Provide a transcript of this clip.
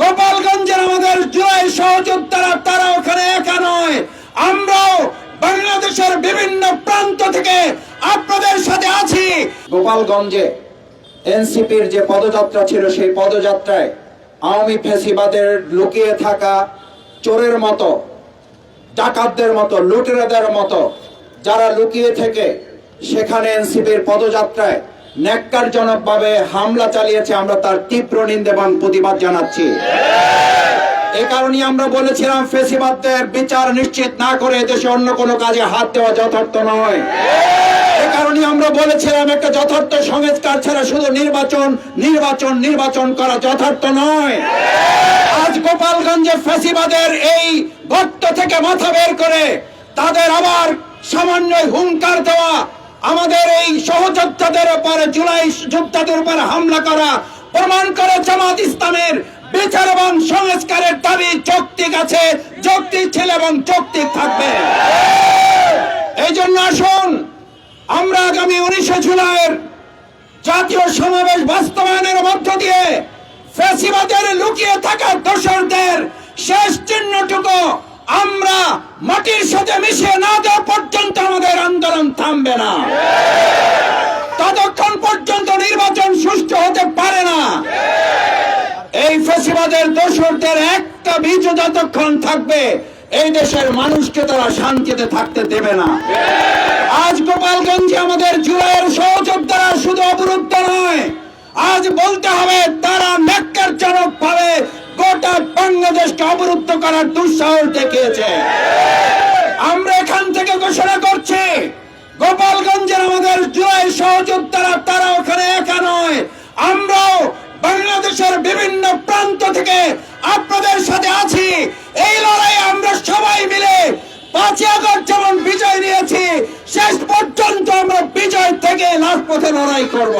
গোপালগঞ্জের আমাদের জুলাই সহযোদ্ধারা, তারা ওখানে একা নয়। আমরাও বাংলাদেশের বিভিন্ন প্রান্ত থেকে আপনাদের সাথে আছি। গোপালগঞ্জে এনসিপির যে পদযাত্রা ছিল, সেই পদযাত্রায় আওয়ামী ফেসিবাদের লুকিয়ে থাকা চোরের মতো, ডাকাতদের মতো, লুটেরাদের মতো, যারা লুকিয়ে থেকে সেখানে এনসিপির পদযাত্রায় ন্যাক্কারজনকভাবে হামলা চালিয়েছে, আমরা তার তীব্র নিন্দা এবং প্রতিবাদ জানাচ্ছি। এ কারণে আমরা বলেছিলাম, ফেসিবাদদের বিচার নিশ্চিত না করে দেশে অন্য কোনো কাজে হাত দেওয়া যথার্থ নয়। এ কারণে আমরা বলেছিলাম, একটা যথার্থ সংস্কার ছাড়া শুধু নির্বাচন নির্বাচন নির্বাচন করা যথার্থ নয়। আজ গোপালগঞ্জে ফ্যাসিবাদের এই গর্ত থেকে মাথা বের করে তাদের আবার সামান্য হুঙ্কার দেওয়া আমাদের এই সহযোদ্ধাদের উপরে, জুলাই যোদ্ধাদের উপরে হামলা করা, প্রমাণ করে জামাত ইসলামের বিচার এবং সংস্কারের দাবি যৌক্তিক আছে, যৌক্তিক ছিল এবং যৌক্তিক থাকবে। এই জন্য আসুন, আমরা আগামী উনিশে জুলাইয়ের জাতীয় সমাবেশ বাস্তবায়নের মধ্য দিয়ে ফ্যাসিবাদের লুকিয়ে থাকা দোসরদের শেষ চিহ্নটুকু আমরা মাটির সাথে মিশিয়ে না দেওয়া পর্যন্ত আমাদের আন্দোলন থামবে না। ততক্ষণ পর্যন্ত নির্বাচন সুষ্ঠু হতে পারে না। এই ফেসিবাদের দোসরদের একটা বীজ যতক্ষণ থাকবে, এই দেশের মানুষকে তারা শান্তিতে থাকতে দেবে না। আজ গোপালগঞ্জে আমাদের জুলাইয়ের সহযোদ্ধারা শুধু অবরুদ্ধ নয়, আজ বলতে হবে তারা ন্যাক্কারজনক ভাবে গোটা বাংলাদেশকে অবরুদ্ধ করার দুঃসাহস দেখিয়েছে। আমরা এখান থেকে ঘোষণা করছি, গোপালগঞ্জের আমাদের জুলাই সহযোদ্ধারা, তারা ওখানে একা নয়। আমরাও বাংলাদেশের বিভিন্ন প্রান্ত থেকে আপনাদের সাথে আছি। এই লড়াই আমরা সবাই মিলে পাঁচই আগস্ট যেমন বিজয় নিয়েছি, শেষ পর্যন্ত আমরা বিজয় থেকে লাস্ট পথে লড়াই করব।